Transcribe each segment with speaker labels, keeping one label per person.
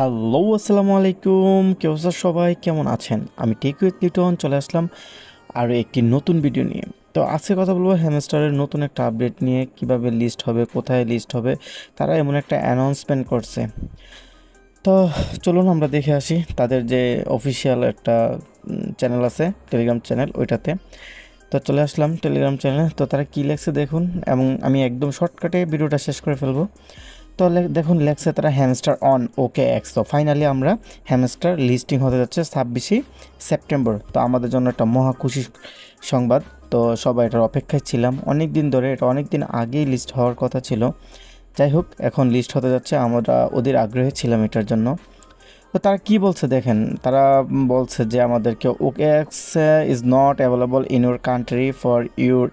Speaker 1: Hello, আসসালামু আলাইকুম। কেউ সবাই? কেমন আছেন? আমি টেক উইথ লিটন চলে আসলাম আরও একটি নতুন ভিডিও নিয়ে। তো আজকে কথা বলব হ্যামস্টারের নতুন একটা আপডেট নিয়ে, কীভাবে লিস্ট হবে, কোথায় লিস্ট হবে, তারা এমন একটা অ্যানাউন্সমেন্ট করছে। তো চলুন আমরা দেখে আসি তাদের যে অফিসিয়াল একটা চ্যানেল আছে টেলিগ্রাম চ্যানেল ওইটাতে। তো চলে আসলাম টেলিগ্রাম চ্যানেলে তো তারা কী লেখছে দেখুন, এবং আমি একদম শর্টকাটে ভিডিওটা শেষ করে ফেলব। তো দেখুন লেখছে তারা হ্যামস্টার অন ওকে এক্স তো ফাইনালি আমরা হ্যামস্টার লিস্টিং হতে যাচ্ছে ছাব্বিশে সেপ্টেম্বর তো আমাদের জন্য একটা মহা খুশি সংবাদ। তো সবাই এটার অপেক্ষায় ছিলাম। অনেক দিন ধরে, এটা অনেক দিন আগেই লিস্ট হওয়ার কথা ছিল। যাই হোক, এখন লিস্ট হতে যাচ্ছে। আমরা ওদের আগ্রহে ছিলাম এটার জন্য। তো তারা কি বলছে দেখেন? তারা বলছে যে আমাদেরকে OKX is not available in your country for your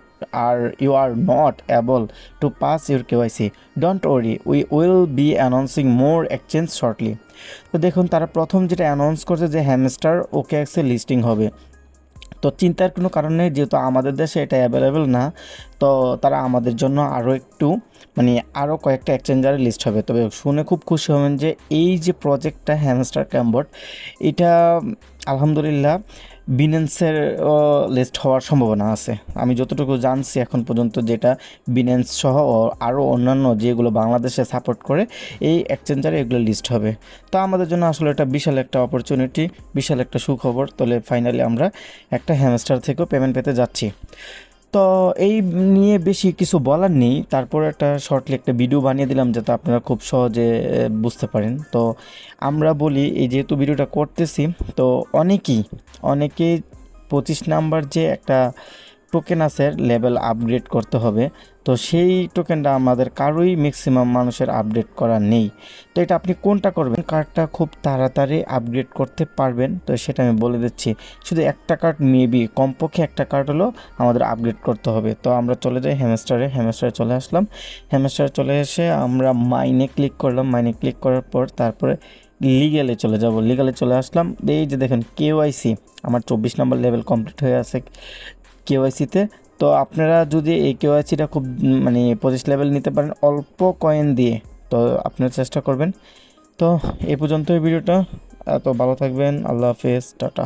Speaker 1: or you are not able to pass your KYC don't worry we will be announcing more exchange shortly তো দেখুন, তারা প্রথম যেটা অ্যানাউন্স করছে যে হ্যামস্টার ওকে এক্সে লিস্টিং হবে। তো চিন্তার কোনো কারণ নেই, যেহেতু আমাদের দেশে এটা অ্যাভেলেবেল না, তো তারা আমাদের জন্য আরও একটু মানে আরও কয়েকটা এক্সচেঞ্জারে লিস্ট হবে। তবে শুনে খুব খুশি হবেন যে এই যে প্রজেক্টটা হ্যামস্টার ক্যাম্বোর্ড এটা, আলহামদুলিল্লাহ বিনেন্সের লিস্ট হওয়ার সম্ভাবনা আছে। আমি যতটুকু জানছি এখন পর্যন্ত যেটা বিনেন্স সহ আরও অন্যান্য যেগুলো বাংলাদেশে সাপোর্ট করে, এই এক্সচেঞ্জারে এগুলো লিস্ট হবে। তো আমাদের জন্য আসলে এটা বিশাল একটা অপরচুনিটি বিশাল একটা সুখবর। তাহলে ফাইনালি আমরা একটা হ্যামস্টার থেকেও পেমেন্ট পেতে যাচ্ছি। তো এই নিয়ে বেশি কিছু বলার নেই। তারপর একটা শর্টলি একটা ভিডিও বানিয়ে দিলাম যাতে আপনারা খুব সহজে বুঝতে পারেন। তো আমরা বলি, এই যেহেতু ভিডিওটা করতেছি, তো অনেকেই অনেকেই পঁচিশ নাম্বার যে একটা টোকেন আছে লেভেল আপগ্রেড করতে হবে। তো সেই টোকেনটা আমাদের কারোই ম্যাক্সিমাম মানুষের আপডেট করা নেই। তো এটা আপনি কোনটা করবেন? কার্ডটা খুব তাড়াতাড়ি আপগ্রেড করতে পারবেন। তো সেটা আমি বলে দিচ্ছি, শুধু একটা কার্ড মেবি কমপক্ষে একটা কার্ড হলো আমাদের আপগ্রেড করতে হবে। তো আমরা চলে যাই হ্যামস্টারে হ্যামস্টারে চলে আসলাম। হ্যামস্টারে চলে এসে আমরা মাইনে ক্লিক করলাম। মাইনে ক্লিক করার পর তারপরে লিগেলে চলে যাব। লিগালে চলে আসলাম। এই যে দেখেন কেওয়াইসি আমার চব্বিশ নম্বর লেভেল কমপ্লিট হয়ে আছে। কেওয়াইসিতে তো আপনারা যদি এই কেওয়াইসিটা খুব মানে পঁচিশ লেভেল নিতে পারেন অল্প কয়েন দিয়ে, তো আপনারা চেষ্টা করবেন। তো এ পর্যন্ত এই ভিডিওটা, এত ভালো থাকবেন, আল্লাহ হাফেজ, টাটা।